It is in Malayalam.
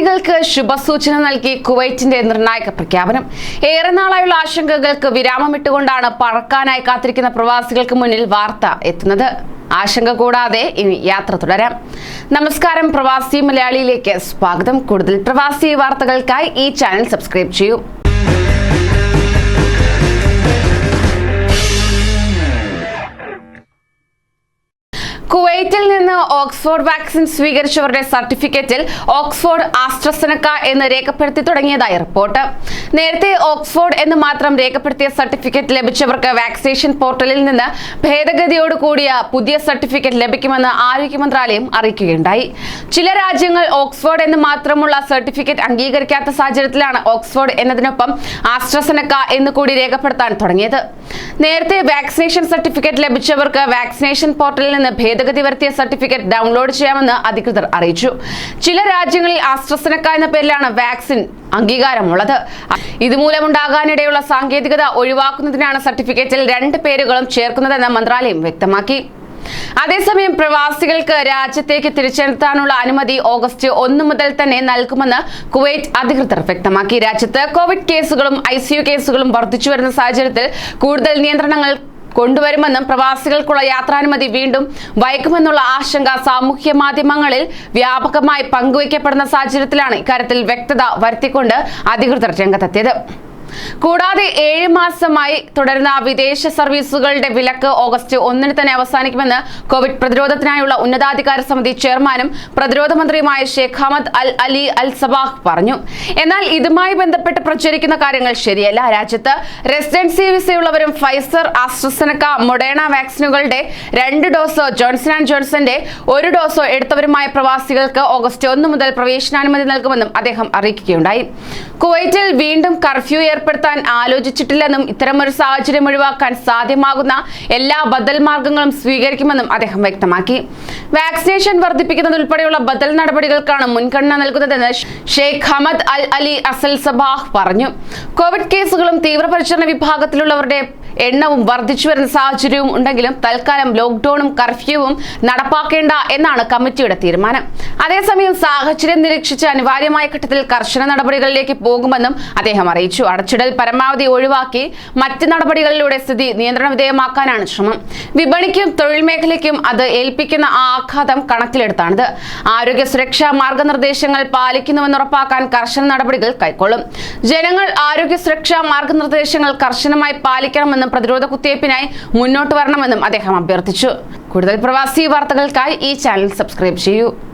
പ്രവാസികൾക്ക് ശുഭസൂചന നൽകി കുവൈറ്റിന്റെ നിർണായക പ്രഖ്യാപനം. ഏറെ നാളായുള്ള ആശങ്കകൾക്ക് വിരാമമിട്ടുകൊണ്ടാണ് പറക്കാനായി കാത്തിരിക്കുന്ന പ്രവാസികൾക്ക് മുന്നിൽ വാർത്ത എത്തുന്നത്. ആശങ്ക കൂടാതെ ഇനി യാത്ര തുടരാം. നമസ്കാരം പ്രവാസി മലയാളിയിലേക്ക് സ്വാഗതം. കൂടുതൽ പ്രവാസി വാർത്തകൾക്കായി ഈ ചാനൽ സബ്സ്ക്രൈബ് ചെയ്യൂ. കുവൈറ്റിൽ നിന്ന് ഓക്സ്ഫോർഡ് വാക്സിൻ സ്വീകരിച്ചവരുടെ സർട്ടിഫിക്കറ്റിൽ ഓക്സ്ഫോർഡ് ആസ്ട്രസനക്ക എന്ന് രേഖപ്പെടുത്തി തുടങ്ങിയതായി റിപ്പോർട്ട്. നേരത്തെ ഓക്സ്ഫോർഡ് എന്ന് മാത്രം രേഖപ്പെടുത്തിയ സർട്ടിഫിക്കറ്റ് ലഭിച്ചവർക്ക് വാക്സിനേഷൻ പോർട്ടലിൽ നിന്ന് ഭേദഗതിയോട് കൂടിയ പുതിയ സർട്ടിഫിക്കറ്റ് ലഭിക്കുമെന്ന് ആരോഗ്യ മന്ത്രാലയം അറിയിക്കുകയുണ്ടായി. ചില രാജ്യങ്ങൾ ഓക്സ്ഫോർഡ് എന്ന് മാത്രമുള്ള സർട്ടിഫിക്കറ്റ് അംഗീകരിക്കാത്ത സാഹചര്യത്തിലാണ് ഓക്സ്ഫോർഡ് എന്നതിനൊപ്പം ആസ്ട്രസനക്ക എന്ന് കൂടി രേഖപ്പെടുത്താൻ തുടങ്ങിയത്. നേരത്തെ വാക്സിനേഷൻ സർട്ടിഫിക്കറ്റ് ലഭിച്ചവർക്ക് വാക്സിനേഷൻ പോർട്ടലിൽ നിന്ന് ഭേദഗതി വരുത്തിയ സർട്ടിഫിക്കറ്റ് ഡൗൺലോഡ് ചെയ്യാമെന്ന് അധികൃതർ അറിയിച്ചു. ചില രാജ്യങ്ങളിൽ ആശ്വസനക്ക എന്ന പേരിലാണ് വാക്സിൻ അംഗീകാരമുള്ളത്. ഇതുമൂലമുണ്ടാകാനിടയുള്ള സാങ്കേതികത ഒഴിവാക്കുന്നതിനാണ് സർട്ടിഫിക്കറ്റിൽ രണ്ട് പേരുകളും ചേർക്കുന്നതെന്ന് മന്ത്രാലയം വ്യക്തമാക്കി. അതേസമയം പ്രവാസികൾക്ക് രാജ്യത്തേക്ക് തിരിച്ചെത്താനുള്ള അനുമതി ഓഗസ്റ്റ് ഒന്ന് മുതൽ തന്നെ നൽകുമെന്ന് കുവൈറ്റ് അധികൃതർ വ്യക്തമാക്കി. രാജ്യത്ത് കോവിഡ് കേസുകളും ഐ കേസുകളും വർദ്ധിച്ചു വരുന്ന സാഹചര്യത്തിൽ കൂടുതൽ നിയന്ത്രണങ്ങൾ കൊണ്ടുവരുമെന്നും പ്രവാസികൾക്കുള്ള യാത്രാനുമതി വീണ്ടും വൈകുമെന്നുള്ള ആശങ്ക സാമൂഹ്യ മാധ്യമങ്ങളിൽ വ്യാപകമായി പങ്കുവയ്ക്കപ്പെടുന്ന സാഹചര്യത്തിലാണ് ഇക്കാര്യത്തിൽ വ്യക്തത വരുത്തിക്കൊണ്ട് അധികൃതർ രംഗത്തെത്തിയത്. കൂടാതെ ഏഴ് മാസമായി തുടരുന്ന വിദേശ സർവീസുകളുടെ വിലക്ക് ഓഗസ്റ്റ് ഒന്നിന് തന്നെ അവസാനിക്കുമെന്ന് കോവിഡ് പ്രതിരോധത്തിനായുള്ള ഉന്നതാധികാര സമിതി ചെയർമാനും പ്രതിരോധ മന്ത്രിയുമായ Sheikh Hamad Al Ali Al Sabah പറഞ്ഞു. എന്നാൽ ഇതുമായി ബന്ധപ്പെട്ട് പ്രചരിക്കുന്ന കാര്യങ്ങൾ ശരിയല്ല. രാജ്യത്ത് റെസിഡൻസി വിസയുള്ളവരും ഫൈസർ ആസ്ട്രസനക്ക മൊഡേണ വാക്സിനുകളുടെ രണ്ട് ഡോസോ ജോൺസൺ ആൻഡ് ജോൺസന്റെ ഒരു ഡോസോ എടുത്തവരുമായ പ്രവാസികൾക്ക് ഓഗസ്റ്റ് ഒന്ന് മുതൽ പ്രവേശനാനുമതി നൽകുമെന്നും അദ്ദേഹം അറിയിക്കുകയുണ്ടായി. കുവൈറ്റിൽ വീണ്ടും കർഫ്യൂ ഏർപ്പെടുത്താൻ ആലോചിച്ചിട്ടില്ലെന്നും ഇത്തരമൊരു സാഹചര്യം ഒഴിവാക്കാൻ സാധ്യമാകുന്ന എല്ലാ ബദൽ മാർഗങ്ങളും സ്വീകരിക്കുമെന്നും അദ്ദേഹം വ്യക്തമാക്കി. വാക്സിനേഷൻ വർദ്ധിപ്പിക്കുന്നതുൾപ്പെടെയുള്ള ബദൽ നടപടികൾക്കാണ് മുൻഗണന നൽകുന്നതെന്ന് ഷെയ്ഖ് ഹമദ് അൽ അലി അസൽ സബാഹ് പറഞ്ഞു. കോവിഡ് കേസുകളും തീവ്രപരിചരണ വിഭാഗത്തിലുള്ളവരുടെ എണ്ണവും വർദ്ധിച്ചു വരുന്ന സാഹചര്യവും ഉണ്ടെങ്കിലും തൽക്കാലം ലോക്ക്ഡൌണും കർഫ്യൂവും നടപ്പാക്കേണ്ട എന്നാണ് കമ്മിറ്റിയുടെ തീരുമാനം. അതേസമയം സാഹചര്യം നിരീക്ഷിച്ച് അനിവാര്യമായ ഘട്ടത്തിൽ കർശന നടപടികളിലേക്ക് പോകുമെന്നും അദ്ദേഹം അറിയിച്ചു. അടച്ചിടൽ പരമാവധി ഒഴിവാക്കി മറ്റ് നടപടികളിലൂടെ സ്ഥിതി നിയന്ത്രണ വിധേയമാക്കാനാണ് ശ്രമം. വിപണിക്കും തൊഴിൽ മേഖലയ്ക്കും അത് ഏൽപ്പിക്കുന്ന ആഘാതം കണക്കിലെടുത്താണിത്. ആരോഗ്യ സുരക്ഷാ മാർഗനിർദ്ദേശങ്ങൾ പാലിക്കുന്നുവെന്ന് ഉറപ്പാക്കാൻ കർശന നടപടികൾ കൈക്കൊള്ളും. ജനങ്ങൾ ആരോഗ്യ സുരക്ഷാ മാർഗനിർദ്ദേശങ്ങൾ കർശനമായി പാലിക്കണമെന്നും പ്രതിരോധ കുത്തിവയ്പ്പിനായി മുന്നോട്ട് വരണമെന്നും അദ്ദേഹം അഭ്യർത്ഥിച്ചു. കൂടുതൽ പ്രവാസി വാർത്തകൾക്കായി ഈ ചാനൽ സബ്സ്ക്രൈബ് ചെയ്യൂ.